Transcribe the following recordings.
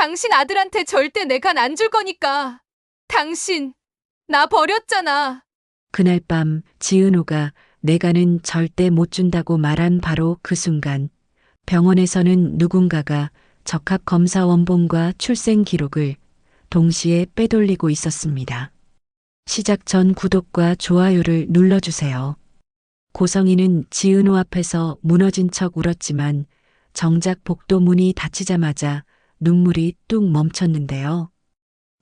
당신 아들한테 절대 내 간 안 줄 거니까. 당신, 나 버렸잖아. 그날 밤 지은호가 내가는 절대 못 준다고 말한 바로 그 순간 병원에서는 누군가가 적합 검사 원본과 출생 기록을 동시에 빼돌리고 있었습니다. 시작 전 구독과 좋아요를 눌러주세요. 고성이는 지은호 앞에서 무너진 척 울었지만 정작 복도 문이 닫히자마자 눈물이 뚝 멈췄는데요.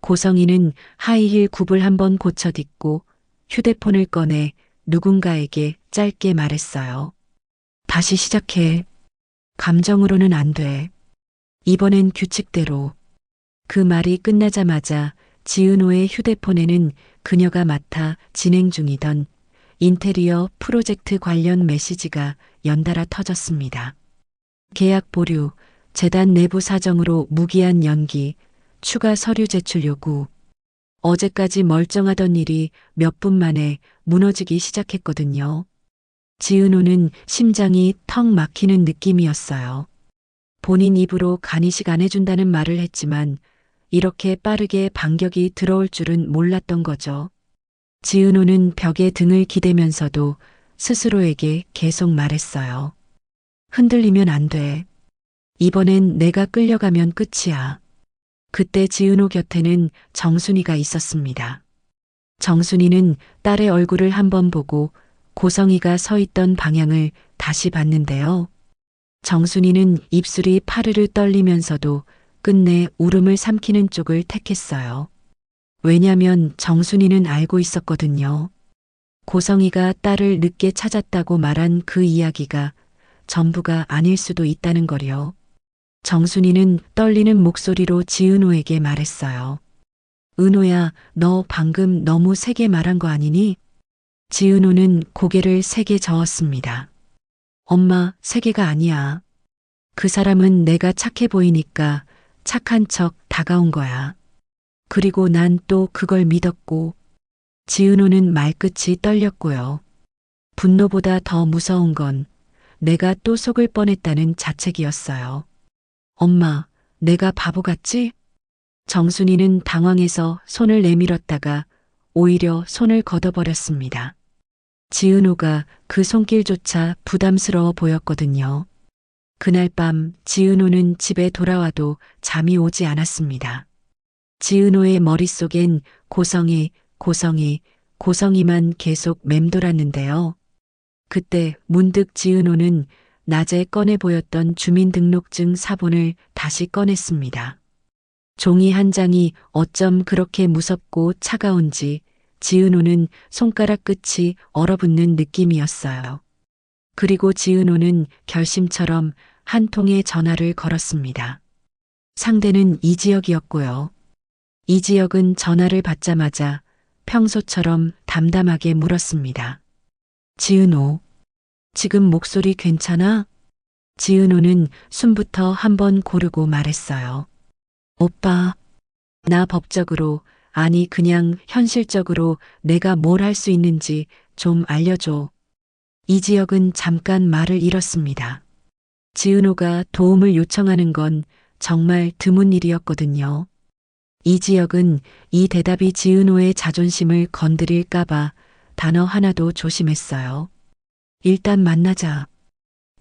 고성이는 하이힐 굽을 한번 고쳐 딛고 휴대폰을 꺼내 누군가에게 짧게 말했어요. 다시 시작해. 감정으로는 안 돼. 이번엔 규칙대로. 그 말이 끝나자마자 지은호의 휴대폰에는 그녀가 맡아 진행 중이던 인테리어 프로젝트 관련 메시지가 연달아 터졌습니다. 계약 보류, 재단 내부 사정으로 무기한 연기, 추가 서류 제출 요구. 어제까지 멀쩡하던 일이 몇 분 만에 무너지기 시작했거든요. 지은호는 심장이 턱 막히는 느낌이었어요. 본인 입으로 간이식 안 해준다는 말을 했지만 이렇게 빠르게 반격이 들어올 줄은 몰랐던 거죠. 지은호는 벽에 등을 기대면서도 스스로에게 계속 말했어요. 흔들리면 안 돼. 이번엔 내가 끌려가면 끝이야. 그때 지은호 곁에는 정순이가 있었습니다. 정순이는 딸의 얼굴을 한번 보고 고성이가 서 있던 방향을 다시 봤는데요. 정순이는 입술이 파르르 떨리면서도 끝내 울음을 삼키는 쪽을 택했어요. 왜냐면 정순이는 알고 있었거든요. 고성이가 딸을 늦게 찾았다고 말한 그 이야기가 전부가 아닐 수도 있다는 거요. 정순이는 떨리는 목소리로 지은호에게 말했어요. 은호야, 너 방금 너무 세게 말한 거 아니니? 지은호는 고개를 세게 저었습니다. 엄마, 세게가 아니야. 그 사람은 내가 착해 보이니까 착한 척 다가온 거야. 그리고 난 또 그걸 믿었고, 지은호는 말끝이 떨렸고요. 분노보다 더 무서운 건 내가 또 속을 뻔했다는 자책이었어요. 엄마, 내가 바보 같지? 정순이는 당황해서 손을 내밀었다가 오히려 손을 걷어버렸습니다. 지은호가 그 손길조차 부담스러워 보였거든요. 그날 밤 지은호는 집에 돌아와도 잠이 오지 않았습니다. 지은호의 머릿속엔 고성이, 고성이, 고성이만 계속 맴돌았는데요. 그때 문득 지은호는 낮에 꺼내 보였던 주민등록증 사본을 다시 꺼냈습니다. 종이 한 장이 어쩜 그렇게 무섭고 차가운지 지은호는 손가락 끝이 얼어붙는 느낌이었어요. 그리고 지은호는 결심처럼 한 통의 전화를 걸었습니다. 상대는 이지혁이었고요. 이지혁은 전화를 받자마자 평소처럼 담담하게 물었습니다. 지은호, 지금 목소리 괜찮아? 지은호는 숨부터 한번 고르고 말했어요. 오빠, 나 법적으로, 아니 그냥 현실적으로 내가 뭘 할 수 있는지 좀 알려줘. 이지혁은 잠깐 말을 잃었습니다. 지은호가 도움을 요청하는 건 정말 드문 일이었거든요. 이지혁은 이 대답이 지은호의 자존심을 건드릴까봐 단어 하나도 조심했어요. 일단 만나자.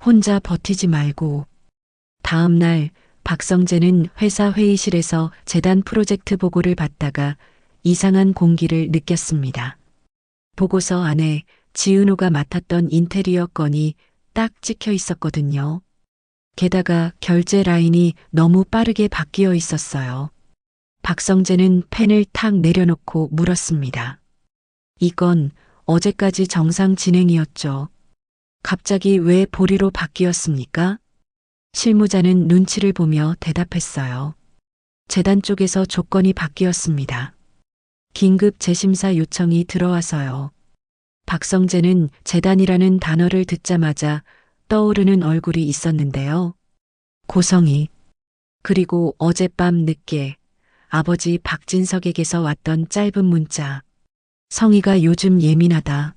혼자 버티지 말고. 다음 날 박성재는 회사 회의실에서 재단 프로젝트 보고를 받다가 이상한 공기를 느꼈습니다. 보고서 안에 지은호가 맡았던 인테리어 건이 딱 찍혀 있었거든요. 게다가 결제 라인이 너무 빠르게 바뀌어 있었어요. 박성재는 펜을 탁 내려놓고 물었습니다. 이건 어제까지 정상 진행이었죠. 갑자기 왜 보리로 바뀌었습니까? 실무자는 눈치를 보며 대답했어요. 재단 쪽에서 조건이 바뀌었습니다. 긴급 재심사 요청이 들어와서요. 박성재는 재단이라는 단어를 듣자마자 떠오르는 얼굴이 있었는데요. 고성이. 그리고 어젯밤 늦게 아버지 박진석에게서 왔던 짧은 문자. 성희가 요즘 예민하다.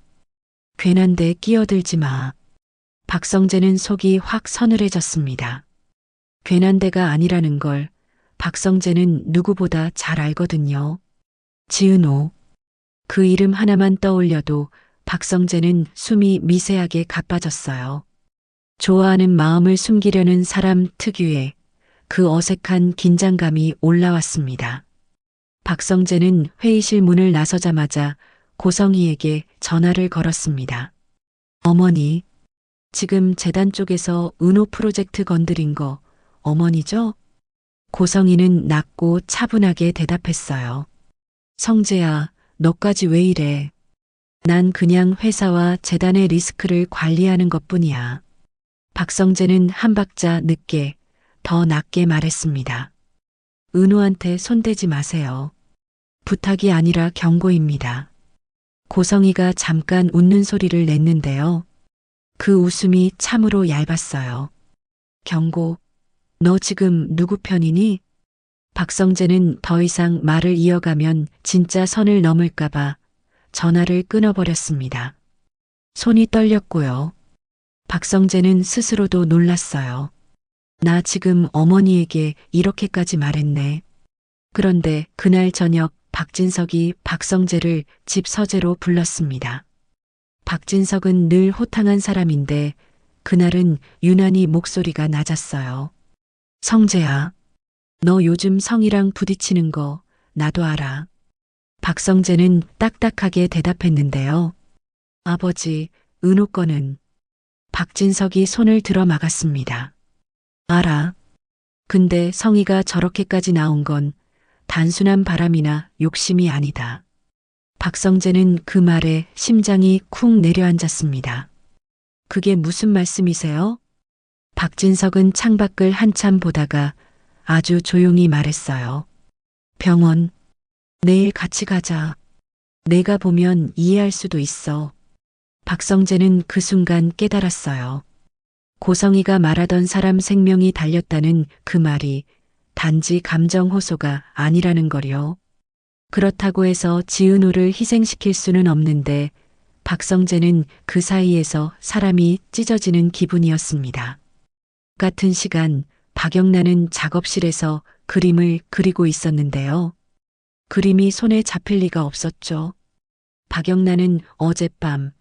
괜한데 끼어들지 마. 박성재는 속이 확 서늘해졌습니다. 괜한 데가 아니라는 걸 박성재는 누구보다 잘 알거든요. 지은호. 그 이름 하나만 떠올려도 박성재는 숨이 미세하게 가빠졌어요. 좋아하는 마음을 숨기려는 사람 특유의 그 어색한 긴장감이 올라왔습니다. 박성재는 회의실 문을 나서자마자 고성희에게 전화를 걸었습니다. 어머니, 지금 재단 쪽에서 은호 프로젝트 건드린 거 어머니죠? 고성희는 낮고 차분하게 대답했어요. 성재야, 너까지 왜 이래? 난 그냥 회사와 재단의 리스크를 관리하는 것 뿐이야. 박성재는 한 박자 늦게 더 낮게 말했습니다. 은호한테 손대지 마세요. 부탁이 아니라 경고입니다. 고성희가 잠깐 웃는 소리를 냈는데요. 그 웃음이 참으로 얇았어요. 경고. 너 지금 누구 편이니? 박성재는 더 이상 말을 이어가면 진짜 선을 넘을까봐 전화를 끊어버렸습니다. 손이 떨렸고요. 박성재는 스스로도 놀랐어요. 나 지금 어머니에게 이렇게까지 말했네. 그런데 그날 저녁 박진석이 박성재를 집 서재로 불렀습니다. 박진석은 늘 호탕한 사람인데 그날은 유난히 목소리가 낮았어요. 성재야, 너 요즘 성이랑 부딪히는 거 나도 알아. 박성재는 딱딱하게 대답했는데요. 아버지, 은호 거는 박진석이 손을 들어 막았습니다. 알아. 근데 성희가 저렇게까지 나온 건 단순한 바람이나 욕심이 아니다. 박성재는 그 말에 심장이 쿵 내려앉았습니다. 그게 무슨 말씀이세요? 박진석은 창밖을 한참 보다가 아주 조용히 말했어요. 병원, 내일 같이 가자. 내가 보면 이해할 수도 있어. 박성재는 그 순간 깨달았어요. 고성이가 말하던 사람 생명이 달렸다는 그 말이 단지 감정 호소가 아니라는 거요. 그렇다고 해서 지은호를 희생시킬 수는 없는데 박성재는 그 사이에서 사람이 찢어지는 기분이었습니다. 같은 시간 박영란은 작업실에서 그림을 그리고 있었는데요. 그림이 손에 잡힐 리가 없었죠. 박영란은 어젯밤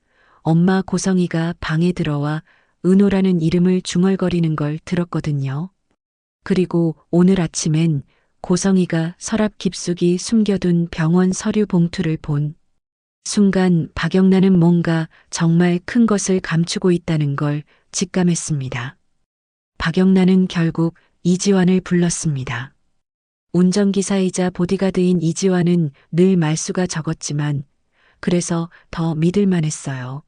엄마 고성이가 방에 들어와 은호라는 이름을 중얼거리는 걸 들었거든요. 그리고 오늘 아침엔 고성이가 서랍 깊숙이 숨겨둔 병원 서류 봉투를 본 순간 박영란은 뭔가 정말 큰 것을 감추고 있다는 걸 직감했습니다. 박영란은 결국 이지환을 불렀습니다. 운전기사이자 보디가드인 이지환은 늘 말수가 적었지만 그래서 더 믿을만 했어요.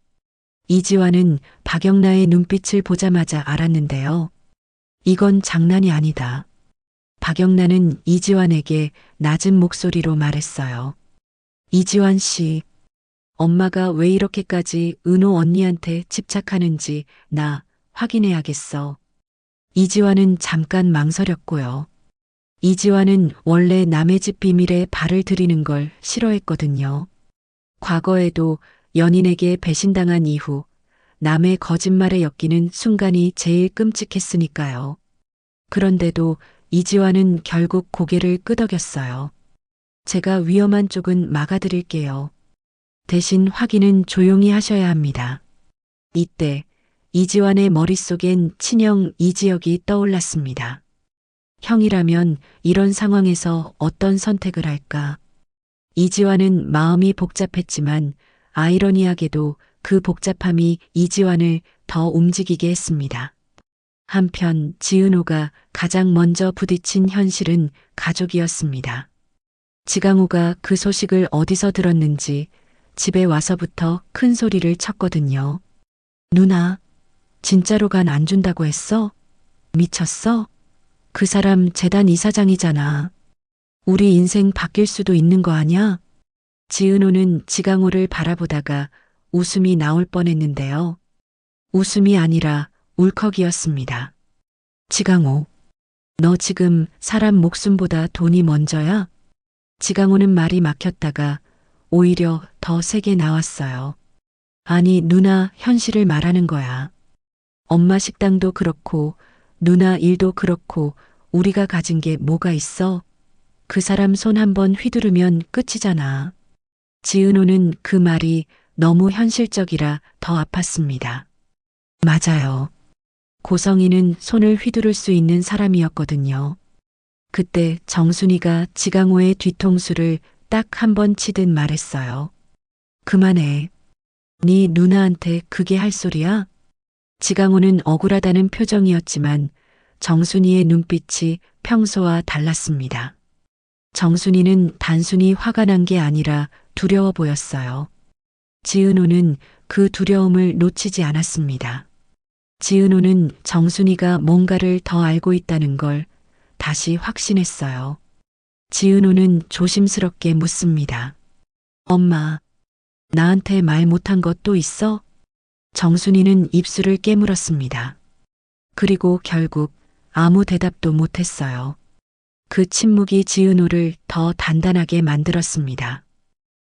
이지환은 박영란의 눈빛을 보자마자 알았는데요. 이건 장난이 아니다. 박영란은 이지환에게 낮은 목소리로 말했어요. 이지환 씨, 엄마가 왜 이렇게까지 은호 언니한테 집착하는지 나 확인해야겠어. 이지환은 잠깐 망설였고요. 이지환은 원래 남의 집 비밀에 발을 들이는 걸 싫어했거든요. 과거에도 연인에게 배신당한 이후 남의 거짓말에 엮이는 순간이 제일 끔찍했으니까요. 그런데도 이지환은 결국 고개를 끄덕였어요. 제가 위험한 쪽은 막아드릴게요. 대신 확인은 조용히 하셔야 합니다. 이때 이지환의 머릿속엔 친형 이지혁이 떠올랐습니다. 형이라면 이런 상황에서 어떤 선택을 할까? 이지환은 마음이 복잡했지만 아이러니하게도 그 복잡함이 이지환을 더 움직이게 했습니다. 한편 지은호가 가장 먼저 부딪힌 현실은 가족이었습니다. 지강호가 그 소식을 어디서 들었는지 집에 와서부터 큰 소리를 쳤거든요. 누나, 진짜로 간 안 준다고 했어? 미쳤어? 그 사람 재단 이사장이잖아. 우리 인생 바뀔 수도 있는 거 아냐? 지은호는 지강호를 바라보다가 웃음이 나올 뻔했는데요. 웃음이 아니라 울컥이었습니다. 지강호, 너 지금 사람 목숨보다 돈이 먼저야? 지강호는 말이 막혔다가 오히려 더 세게 나왔어요. 아니, 누나 현실을 말하는 거야. 엄마 식당도 그렇고, 누나 일도 그렇고, 우리가 가진 게 뭐가 있어? 그 사람 손 한번 휘두르면 끝이잖아. 지은호는 그 말이 너무 현실적이라 더 아팠습니다. 맞아요. 고성이는 손을 휘두를 수 있는 사람이었거든요. 그때 정순이가 지강호의 뒤통수를 딱 한 번 치듯 말했어요. 그만해. 네 누나한테 그게 할 소리야? 지강호는 억울하다는 표정이었지만 정순이의 눈빛이 평소와 달랐습니다. 정순이는 단순히 화가 난 게 아니라 두려워 보였어요. 지은호는 그 두려움을 놓치지 않았습니다. 지은호는 정순이가 뭔가를 더 알고 있다는 걸 다시 확신했어요. 지은호는 조심스럽게 묻습니다. 엄마, 나한테 말 못한 것또 있어? 정순이는 입술을 깨물었습니다. 그리고 결국 아무 대답도 못했어요. 그 침묵이 지은호를 더 단단하게 만들었습니다.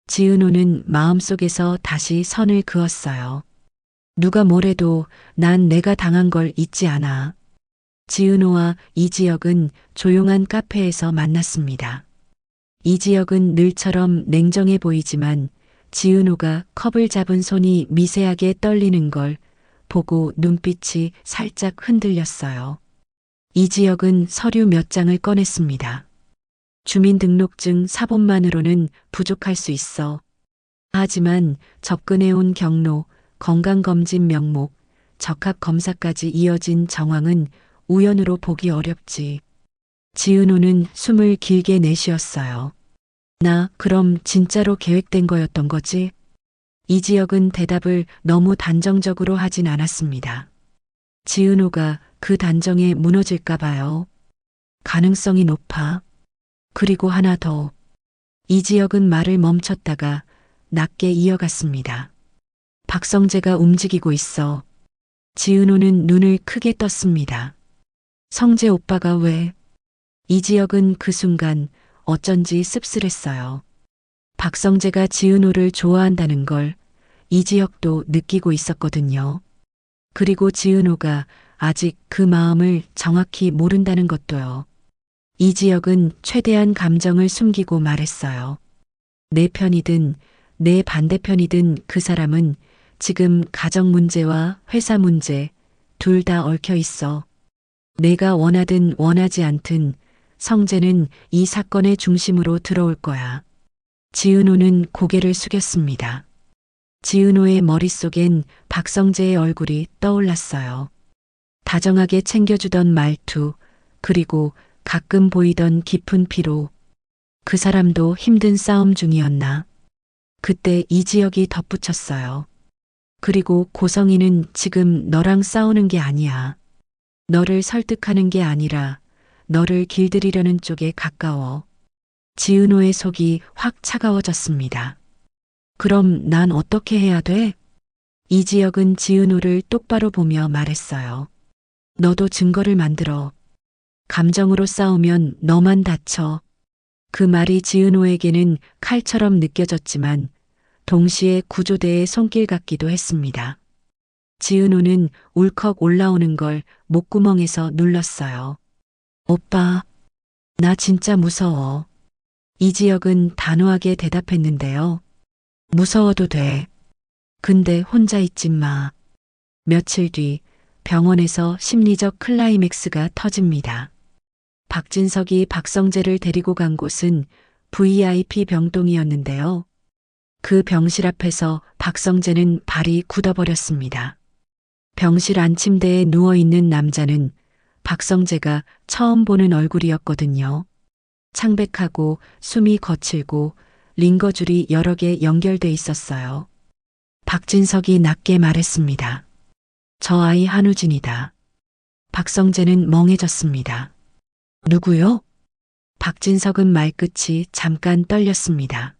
지은호는 마음속에서 다시 선을 그었어요. 누가 뭐래도 난 내가 당한 걸 잊지 않아. 지은호와 이지혁은 조용한 카페에서 만났습니다. 이지혁은 늘처럼 냉정해 보이지만 지은호가 컵을 잡은 손이 미세하게 떨리는 걸 보고 눈빛이 살짝 흔들렸어요. 이지혁은 서류 몇 장을 꺼냈습니다. 주민등록증 사본만으로는 부족할 수 있어. 하지만 접근해온 경로, 건강검진 명목, 적합검사까지 이어진 정황은 우연으로 보기 어렵지. 지은호는 숨을 길게 내쉬었어요. 나 그럼 진짜로 계획된 거였던 거지? 이 지역은 대답을 너무 단정적으로 하진 않았습니다. 지은호가 그 단정에 무너질까 봐요. 가능성이 높아. 그리고 하나 더. 이 지역은 말을 멈췄다가 낮게 이어갔습니다. 박성재가 움직이고 있어. 지은호는 눈을 크게 떴습니다. 성재 오빠가 왜? 이 지역은 그 순간 어쩐지 씁쓸했어요. 박성재가 지은호를 좋아한다는 걸 이지혁도 느끼고 있었거든요. 그리고 지은호가 아직 그 마음을 정확히 모른다는 것도요. 이지혁은 최대한 감정을 숨기고 말했어요. 내 편이든 내 반대편이든 그 사람은 지금 가정 문제와 회사 문제 둘 다 얽혀 있어. 내가 원하든 원하지 않든 성재는 이 사건의 중심으로 들어올 거야. 지은호는 고개를 숙였습니다. 지은호의 머릿속엔 박성재의 얼굴이 떠올랐어요. 다정하게 챙겨주던 말투, 그리고 가끔 보이던 깊은 피로. 그 사람도 힘든 싸움 중이었나. 그때 이지혁이 덧붙였어요. 그리고 고성이는 지금 너랑 싸우는 게 아니야. 너를 설득하는 게 아니라 너를 길들이려는 쪽에 가까워. 지은호의 속이 확 차가워졌습니다. 그럼 난 어떻게 해야 돼? 이지혁은 지은호를 똑바로 보며 말했어요. 너도 증거를 만들어. 감정으로 싸우면 너만 다쳐. 그 말이 지은호에게는 칼처럼 느껴졌지만 동시에 구조대의 손길 같기도 했습니다. 지은호는 울컥 올라오는 걸 목구멍에서 눌렀어요. 오빠, 나 진짜 무서워. 이지혁은 단호하게 대답했는데요. 무서워도 돼. 근데 혼자 있지 마. 며칠 뒤 병원에서 심리적 클라이맥스가 터집니다. 박진석이 박성재를 데리고 간 곳은 VIP 병동이었는데요. 그 병실 앞에서 박성재는 발이 굳어버렸습니다. 병실 안 침대에 누워있는 남자는 박성재가 처음 보는 얼굴이었거든요. 창백하고 숨이 거칠고 링거줄이 여러 개 연결돼 있었어요. 박진석이 낮게 말했습니다. 저 아이 한우진이다. 박성재는 멍해졌습니다. 누구요? 박진석은 말끝이 잠깐 떨렸습니다.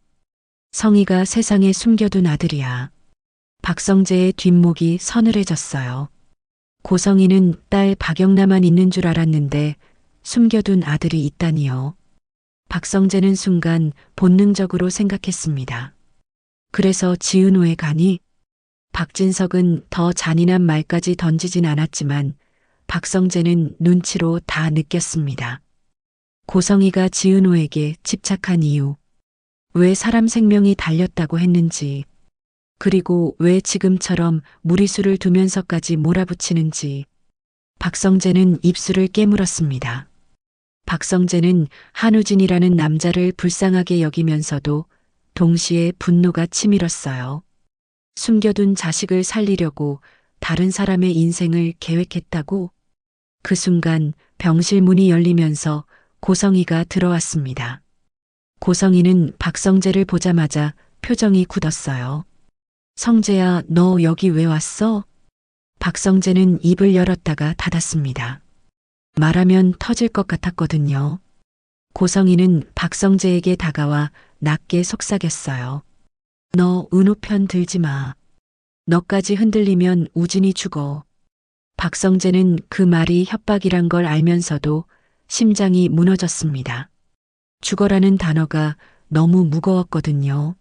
성희가 세상에 숨겨둔 아들이야. 박성재의 뒷목이 서늘해졌어요. 고성이는 딸 박영나만 있는 줄 알았는데 숨겨둔 아들이 있다니요. 박성재는 순간 본능적으로 생각했습니다. 그래서 지은호에 가니? 박진석은 더 잔인한 말까지 던지진 않았지만 박성재는 눈치로 다 느꼈습니다. 고성이가 지은호에게 집착한 이유, 왜 사람 생명이 달렸다고 했는지, 그리고 왜 지금처럼 무리수를 두면서까지 몰아붙이는지, 박성재는 입술을 깨물었습니다. 박성재는 한우진이라는 남자를 불쌍하게 여기면서도 동시에 분노가 치밀었어요. 숨겨둔 자식을 살리려고 다른 사람의 인생을 계획했다고? 그 순간 병실 문이 열리면서 고성이가 들어왔습니다. 고성이는 박성재를 보자마자 표정이 굳었어요. 성재야, 너 여기 왜 왔어? 박성재는 입을 열었다가 닫았습니다. 말하면 터질 것 같았거든요. 고성이는 박성재에게 다가와 낮게 속삭였어요. 너 은호 편 들지 마. 너까지 흔들리면 우진이 죽어. 박성재는 그 말이 협박이란 걸 알면서도 심장이 무너졌습니다. 죽어라는 단어가 너무 무거웠거든요.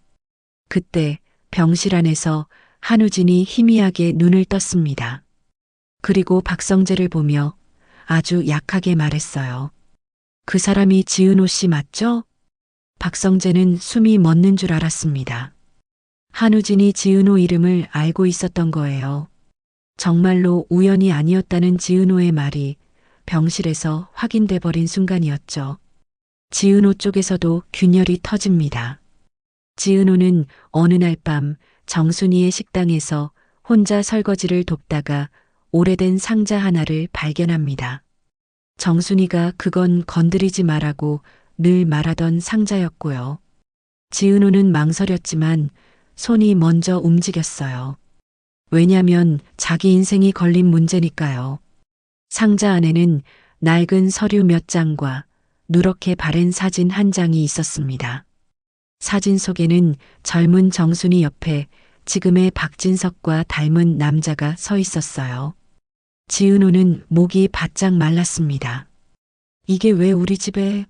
그때 병실 안에서 한우진이 희미하게 눈을 떴습니다. 그리고 박성재를 보며 아주 약하게 말했어요. 그 사람이 지은호 씨 맞죠? 박성재는 숨이 멎는 줄 알았습니다. 한우진이 지은호 이름을 알고 있었던 거예요. 정말로 우연이 아니었다는 지은호의 말이 병실에서 확인돼 버린 순간이었죠. 지은호 쪽에서도 균열이 터집니다. 지은호는 어느 날 밤 정순이의 식당에서 혼자 설거지를 돕다가 오래된 상자 하나를 발견합니다. 정순이가 그건 건드리지 말라고 늘 말하던 상자였고요. 지은호는 망설였지만 손이 먼저 움직였어요. 왜냐면 자기 인생이 걸린 문제니까요. 상자 안에는 낡은 서류 몇 장과 누렇게 바랜 사진 한 장이 있었습니다. 사진 속에는 젊은 정순이 옆에 지금의 박진석과 닮은 남자가 서 있었어요. 지은호는 목이 바짝 말랐습니다. 이게 왜 우리 집에?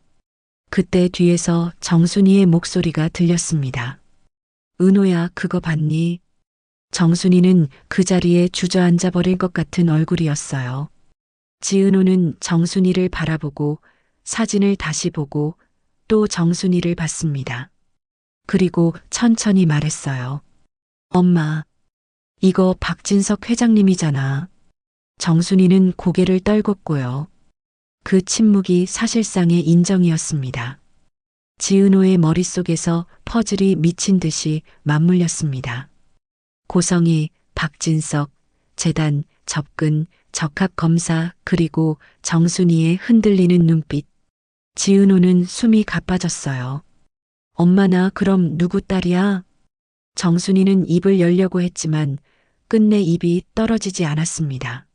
그때 뒤에서 정순이의 목소리가 들렸습니다. 은호야, 그거 봤니? 정순이는 그 자리에 주저앉아 버릴 것 같은 얼굴이었어요. 지은호는 정순이를 바라보고 사진을 다시 보고 또 정순이를 봤습니다. 그리고 천천히 말했어요. 엄마, 이거 박진석 회장님이잖아. 정순이는 고개를 떨궜고요. 그 침묵이 사실상의 인정이었습니다. 지은호의 머릿속에서 퍼즐이 미친 듯이 맞물렸습니다. 고성이, 박진석, 재단, 접근, 적합 검사, 그리고 정순이의 흔들리는 눈빛. 지은호는 숨이 가빠졌어요. 엄마 나 그럼 누구 딸이야? 정순이는 입을 열려고 했지만 끝내 입이 떨어지지 않았습니다.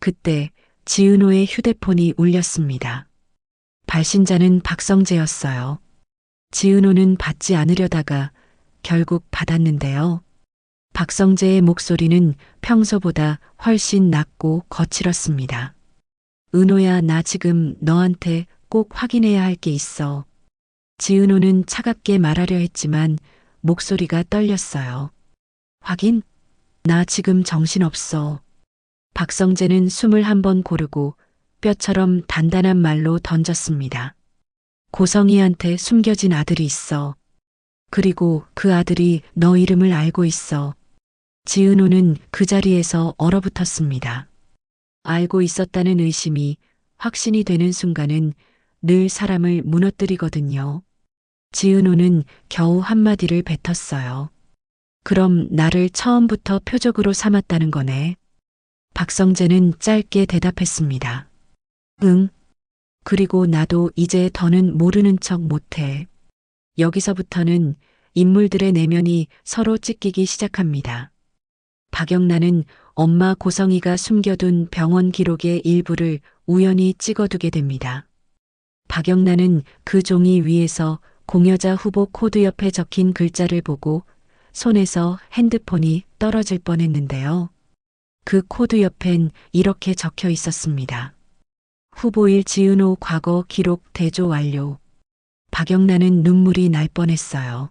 그때 지은호의 휴대폰이 울렸습니다. 발신자는 박성재였어요. 지은호는 받지 않으려다가 결국 받았는데요. 박성재의 목소리는 평소보다 훨씬 낮고 거칠었습니다. 은호야, 나 지금 너한테 꼭 확인해야 할 게 있어. 지은호는 차갑게 말하려 했지만 목소리가 떨렸어요. 확인? 나 지금 정신없어. 박성재는 숨을 한 번 고르고 뼈처럼 단단한 말로 던졌습니다. 고성이한테 숨겨진 아들이 있어. 그리고 그 아들이 너 이름을 알고 있어. 지은호는 그 자리에서 얼어붙었습니다. 알고 있었다는 의심이 확신이 되는 순간은 늘 사람을 무너뜨리거든요. 지은호는 겨우 한마디를 뱉었어요. 그럼 나를 처음부터 표적으로 삼았다는 거네. 박성재는 짧게 대답했습니다. 응. 그리고 나도 이제 더는 모르는 척 못해. 여기서부터는 인물들의 내면이 서로 찢기기 시작합니다. 박영란은 엄마 고성이가 숨겨둔 병원 기록의 일부를 우연히 찍어두게 됩니다. 박영란은 그 종이 위에서 공여자 후보 코드 옆에 적힌 글자를 보고 손에서 핸드폰이 떨어질 뻔했는데요. 그 코드 옆엔 이렇게 적혀 있었습니다. 후보일 지은호 과거 기록 대조 완료. 박영란은 눈물이 날 뻔했어요.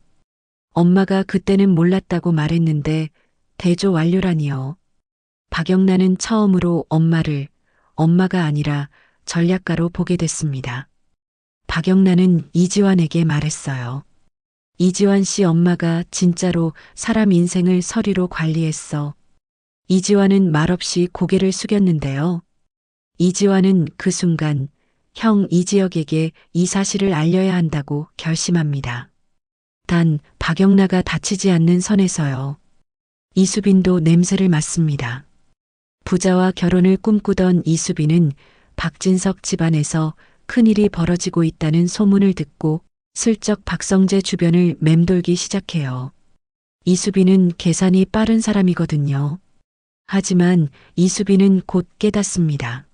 엄마가 그때는 몰랐다고 말했는데 대조 완료라니요. 박영란은 처음으로 엄마를 엄마가 아니라 전략가로 보게 됐습니다. 박영란은 이지환에게 말했어요. 이지환 씨 엄마가 진짜로 사람 인생을 서리로 관리했어. 이지환은 말없이 고개를 숙였는데요. 이지환은 그 순간 형 이지혁에게 이 사실을 알려야 한다고 결심합니다. 단 박영나가 다치지 않는 선에서요. 이수빈도 냄새를 맡습니다. 부자와 결혼을 꿈꾸던 이수빈은 박진석 집안에서 큰일이 벌어지고 있다는 소문을 듣고 슬쩍 박성재 주변을 맴돌기 시작해요. 이수빈은 계산이 빠른 사람이거든요. 하지만 이수빈은 곧 깨닫습니다.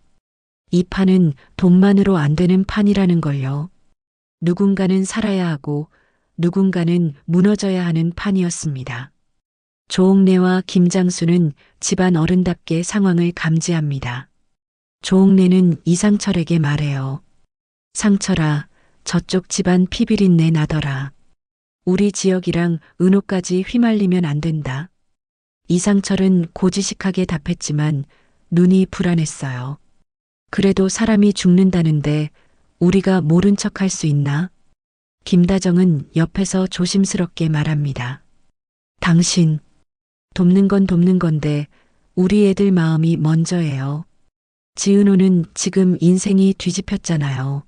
이 판은 돈만으로 안 되는 판이라는 걸요. 누군가는 살아야 하고 누군가는 무너져야 하는 판이었습니다. 조옥래와 김장수는 집안 어른답게 상황을 감지합니다. 조옥래는 이상철에게 말해요. 상철아, 저쪽 집안 피비린내 나더라. 우리 지역이랑 은호까지 휘말리면 안 된다. 이상철은 고지식하게 답했지만 눈이 불안했어요. 그래도 사람이 죽는다는데 우리가 모른 척 할 수 있나? 김다정은 옆에서 조심스럽게 말합니다. 당신, 돕는 건 돕는 건데 우리 애들 마음이 먼저예요. 지은호는 지금 인생이 뒤집혔잖아요.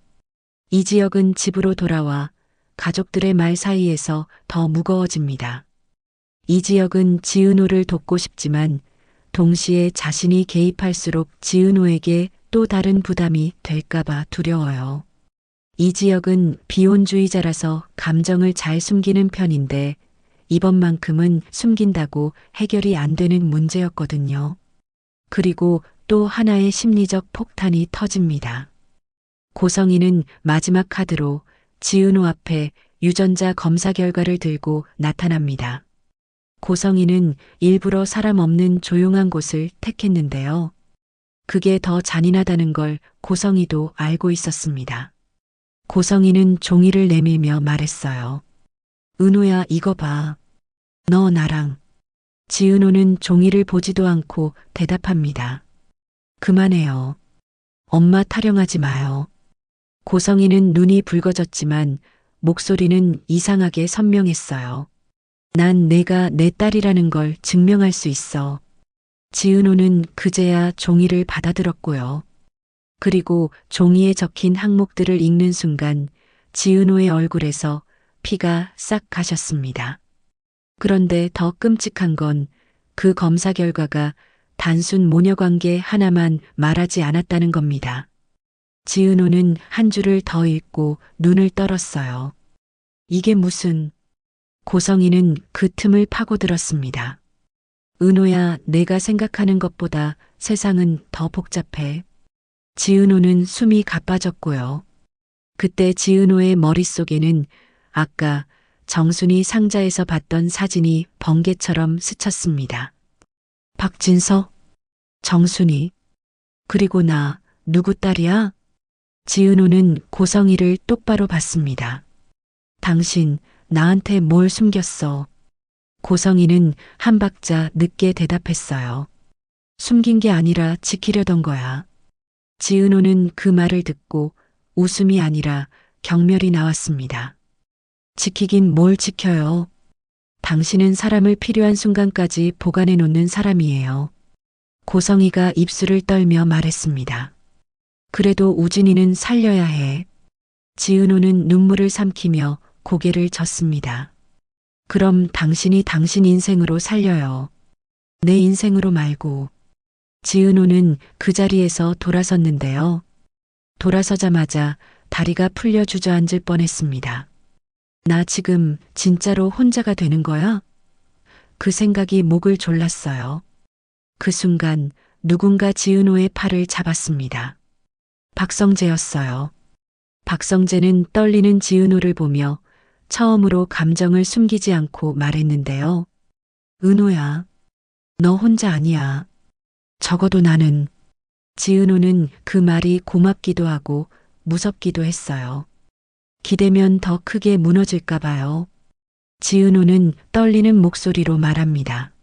이 지역은 집으로 돌아와 가족들의 말 사이에서 더 무거워집니다. 이 지역은 지은호를 돕고 싶지만 동시에 자신이 개입할수록 지은호에게 또 다른 부담이 될까봐 두려워요. 이 지역은 비혼주의자라서 감정을 잘 숨기는 편인데 이번만큼은 숨긴다고 해결이 안 되는 문제였거든요. 그리고 또 하나의 심리적 폭탄이 터집니다. 고성이는 마지막 카드로 지은호 앞에 유전자 검사 결과를 들고 나타납니다. 고성이는 일부러 사람 없는 조용한 곳을 택했는데요. 그게 더 잔인하다는 걸 고성이도 알고 있었습니다. 고성이는 종이를 내밀며 말했어요. 은호야, 이거 봐. 너 나랑. 지은호는 종이를 보지도 않고 대답합니다. 그만해요. 엄마 타령하지 마요. 고성이는 눈이 붉어졌지만 목소리는 이상하게 선명했어요. 난 내가 내 딸이라는 걸 증명할 수 있어. 지은호는 그제야 종이를 받아들었고요. 그리고 종이에 적힌 항목들을 읽는 순간 지은호의 얼굴에서 피가 싹 가셨습니다. 그런데 더 끔찍한 건 그 검사 결과가 단순 모녀 관계 하나만 말하지 않았다는 겁니다. 지은호는 한 줄을 더 읽고 눈을 떨었어요. 이게 무슨 고성이는 그 틈을 파고들었습니다. 은호야, 내가 생각하는 것보다 세상은 더 복잡해. 지은호는 숨이 가빠졌고요. 그때 지은호의 머릿속에는 아까 정순이 상자에서 봤던 사진이 번개처럼 스쳤습니다. 박진서? 정순이? 그리고 나, 누구 딸이야? 지은호는 고성이를 똑바로 봤습니다. 당신, 나한테 뭘 숨겼어? 고성이는 한 박자 늦게 대답했어요. 숨긴 게 아니라 지키려던 거야. 지은호는 그 말을 듣고 웃음이 아니라 경멸이 나왔습니다. 지키긴 뭘 지켜요. 당신은 사람을 필요한 순간까지 보관해 놓는 사람이에요. 고성이가 입술을 떨며 말했습니다. 그래도 우진이는 살려야 해. 지은호는 눈물을 삼키며 고개를 젓습니다. 그럼 당신이 당신 인생으로 살려요. 내 인생으로 말고. 지은호는 그 자리에서 돌아섰는데요. 돌아서자마자 다리가 풀려 주저앉을 뻔했습니다. 나 지금 진짜로 혼자가 되는 거야? 그 생각이 목을 졸랐어요. 그 순간 누군가 지은호의 팔을 잡았습니다. 박성재였어요. 박성재는 떨리는 지은호를 보며 처음으로 감정을 숨기지 않고 말했는데요. 은호야, 너 혼자 아니야. 적어도 나는. 지은호는 그 말이 고맙기도 하고 무섭기도 했어요. 기대면 더 크게 무너질까 봐요. 지은호는 떨리는 목소리로 말합니다.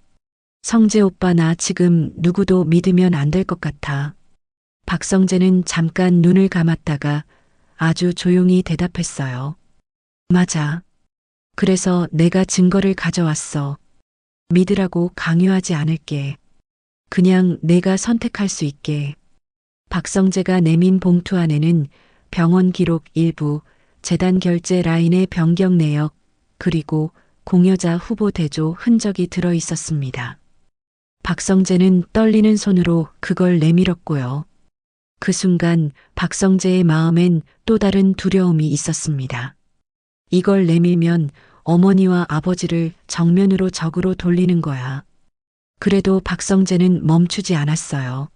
성재 오빠 나 지금 누구도 믿으면 안 될 것 같아. 박성재는 잠깐 눈을 감았다가 아주 조용히 대답했어요. 맞아. 그래서 내가 증거를 가져왔어. 믿으라고 강요하지 않을게. 그냥 내가 선택할 수 있게. 박성재가 내민 봉투 안에는 병원 기록 일부, 재단 결제 라인의 변경 내역, 그리고 공여자 후보 대조 흔적이 들어 있었습니다. 박성재는 떨리는 손으로 그걸 내밀었고요. 그 순간 박성재의 마음엔 또 다른 두려움이 있었습니다. 이걸 내밀면 어머니와 아버지를 정면으로 적으로 돌리는 거야. 그래도 박성재는 멈추지 않았어요.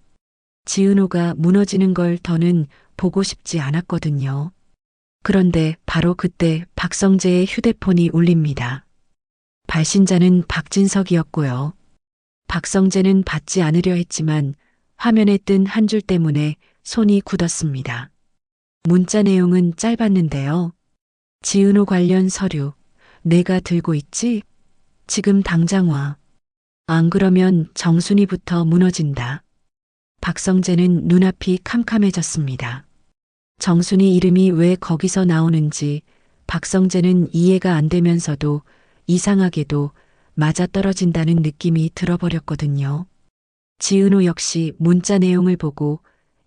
지은호가 무너지는 걸 더는 보고 싶지 않았거든요. 그런데 바로 그때 박성재의 휴대폰이 울립니다. 발신자는 박진석이었고요. 박성재는 받지 않으려 했지만 화면에 뜬 한 줄 때문에 손이 굳었습니다. 문자 내용은 짧았는데요. 지은호 관련 서류, 내가 들고 있지? 지금 당장 와. 안 그러면 정순이부터 무너진다. 박성재는 눈앞이 캄캄해졌습니다. 정순이 이름이 왜 거기서 나오는지 박성재는 이해가 안 되면서도 이상하게도 맞아떨어진다는 느낌이 들어버렸거든요. 지은호 역시 문자 내용을 보고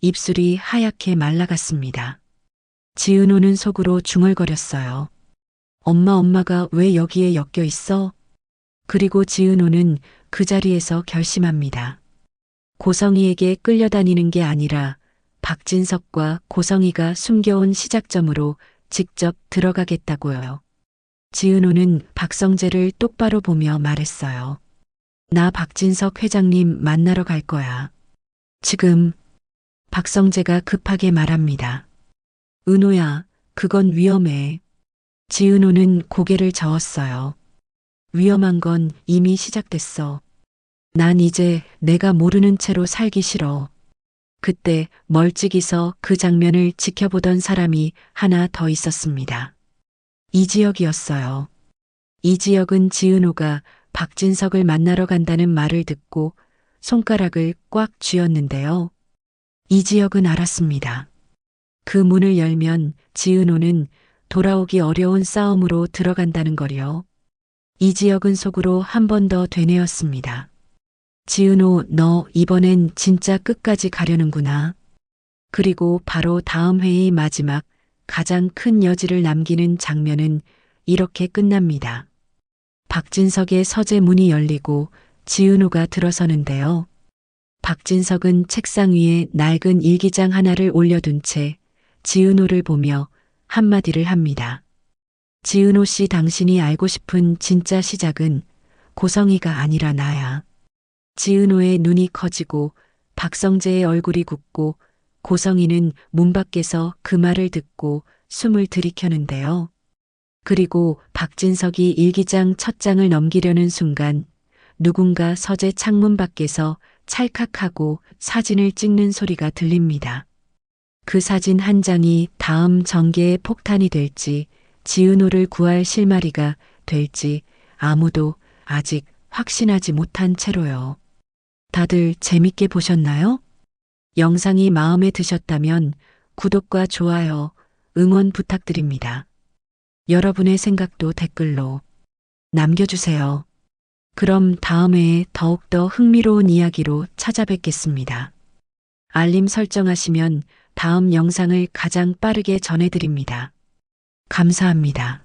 입술이 하얗게 말라갔습니다. 지은호는 속으로 중얼거렸어요. 엄마 엄마가 왜 여기에 엮여 있어? 그리고 지은호는 그 자리에서 결심합니다. 고성이에게 끌려다니는 게 아니라 박진석과 고성이가 숨겨온 시작점으로 직접 들어가겠다고요. 지은호는 박성재를 똑바로 보며 말했어요. 나 박진석 회장님 만나러 갈 거야. 지금 박성재가 급하게 말합니다. 은호야, 그건 위험해. 지은호는 고개를 저었어요. 위험한 건 이미 시작됐어. 난 이제 내가 모르는 채로 살기 싫어. 그때 멀찍이서 그 장면을 지켜보던 사람이 하나 더 있었습니다. 이지혁이었어요. 이지혁은 지은호가 박진석을 만나러 간다는 말을 듣고 손가락을 꽉 쥐었는데요. 이지혁은 알았습니다. 그 문을 열면 지은호는 돌아오기 어려운 싸움으로 들어간다는 거요. 이지혁은 속으로 한 번 더 되뇌었습니다. 지은호, 너 이번엔 진짜 끝까지 가려는구나. 그리고 바로 다음 회의 마지막 가장 큰 여지를 남기는 장면은 이렇게 끝납니다. 박진석의 서재 문이 열리고 지은호가 들어서는데요. 박진석은 책상 위에 낡은 일기장 하나를 올려둔 채 지은호를 보며 한마디를 합니다. 지은호 씨 당신이 알고 싶은 진짜 시작은 고성이가 아니라 나야. 지은호의 눈이 커지고 박성재의 얼굴이 굳고 고성이는 문 밖에서 그 말을 듣고 숨을 들이켜는데요. 그리고 박진석이 일기장 첫 장을 넘기려는 순간 누군가 서재 창문 밖에서 찰칵하고 사진을 찍는 소리가 들립니다. 그 사진 한 장이 다음 전개의 폭탄이 될지 지은호를 구할 실마리가 될지 아무도 아직 확신하지 못한 채로요. 다들 재밌게 보셨나요? 영상이 마음에 드셨다면 구독과 좋아요, 응원 부탁드립니다. 여러분의 생각도 댓글로 남겨주세요. 그럼 다음 회에 더욱더 흥미로운 이야기로 찾아뵙겠습니다. 알림 설정하시면 다음 영상을 가장 빠르게 전해드립니다. 감사합니다.